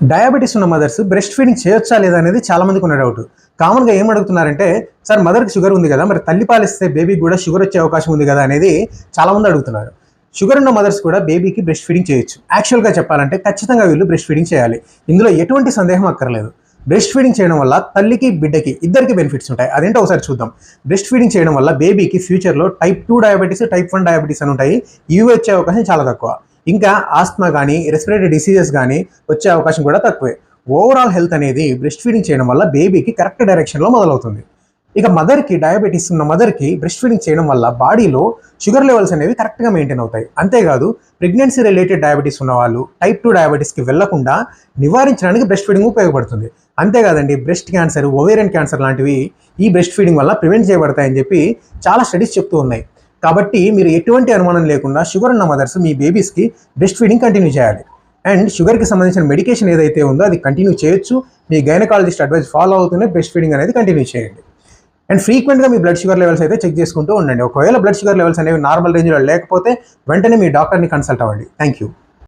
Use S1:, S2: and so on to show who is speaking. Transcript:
S1: Diabetes ఉన్న mothers breast feeding చేయొచ్చా లేదా అనేది చాలా మందికి ఉన్న డౌట్ కామన్గా ఏం అడుగుతున్నారంటే సార్ మదర్కి షుగర్ ఉంది కదా మరి తల్లి పాలిస్తే బేబీకి కూడా షుగర్ వచ్చే అవకాశం ఉంది కదా అనేది చాలామంది అడుగుతున్నారు. షుగర్ ఉన్న మదర్స్ కూడా బేబీకి బ్రెస్ట్ ఫీడింగ్ చేయొచ్చు. యాక్చువల్గా చెప్పాలంటే ఖచ్చితంగా వీళ్ళు బ్రెస్ట్ ఫీడింగ్ చేయాలి. ఇందులో ఎటువంటి సందేహం అక్కర్లేదు. బ్రెస్ట్ ఫీడింగ్ చేయడం వల్ల తల్లికి బిడ్డకి ఇద్దరికి బెనిఫిట్స్ ఉంటాయి. అదేంటో ఒకసారి చూద్దాం. బ్రెస్ట్ ఫీడింగ్ చేయడం వల్ల బేబీకి ఫ్యూచర్లో type two diabetes type one diabetes అని ఉంటాయి. ఇవి వచ్చే అవకాశం చాలా తక్కువ. ఇంకా ఆస్మా కానీ రెస్పిరేటరీ డిసీజెస్ కానీ వచ్చే అవకాశం కూడా తక్కువే. ఓవరాల్ హెల్త్ అనేది బ్రెస్ట్ ఫీడింగ్ చేయడం వల్ల బేబీకి కరెక్ట్ డైరెక్షన్లో మొదలవుతుంది. ఇక మదర్కి డయాబెటీస్ ఉన్న మదర్కి బ్రెస్ట్ ఫీడింగ్ చేయడం వల్ల బాడీలో షుగర్ లెవెల్స్ అనేవి కరెక్ట్గా మెయింటైన్ అవుతాయి. అంతేకాదు ప్రెగ్నెన్సీ రిలేటెడ్ డయాబెటీస్ ఉన్న వాళ్ళు టైప్ టూ డయాబెటీస్కి వెళ్ళకుండా నివారించడానికి బ్రెస్ట్ ఫీడింగ్ ఉపయోగపడుతుంది. అంతేకాదండి బ్రెస్ట్ క్యాన్సర్ ఓవేరియన్ క్యాన్సర్ లాంటివి ఈ బ్రెస్ట్ ఫీడింగ్ వల్ల ప్రివెంట్ చేయబడతాయని చెప్పి చాలా స్టడీస్ చెప్తూ ఉన్నాయి. కాబట్టి మీరు ఎటువంటి అనుమానం లేకుండా షుగర్ ఉన్న మదర్స్ మీ బేబీస్కి బ్రెస్ట్ ఫీడింగ్ కంటిన్యూ చేయాలి. అండ్ షుగర్కి సంబంధించిన మెడికేషన్ ఏదైతే ఉందో అది కంటిన్యూ చేయొచ్చు. మీ గైనకాలజిస్ట్ అడ్వైస్ ఫాలో అవుతూనే బ్రెస్ట్ ఫీడింగ్ అనేది కంటిన్యూ చేయండి. అండ్ ఫ్రీక్వెంట్గా మీ బ్లడ్ షుగర్ లెవెల్స్ అయితే చెక్ చేసుకుంటూ ఉండండి. ఒకవేళ బ్లడ్ షుగర్ లెవెల్స్ అనేవి నార్మల్ రేంజ్లో లేకపోతే వెంటనే మీ డాక్టర్ని కన్సల్ట్ అవ్వండి. Thank you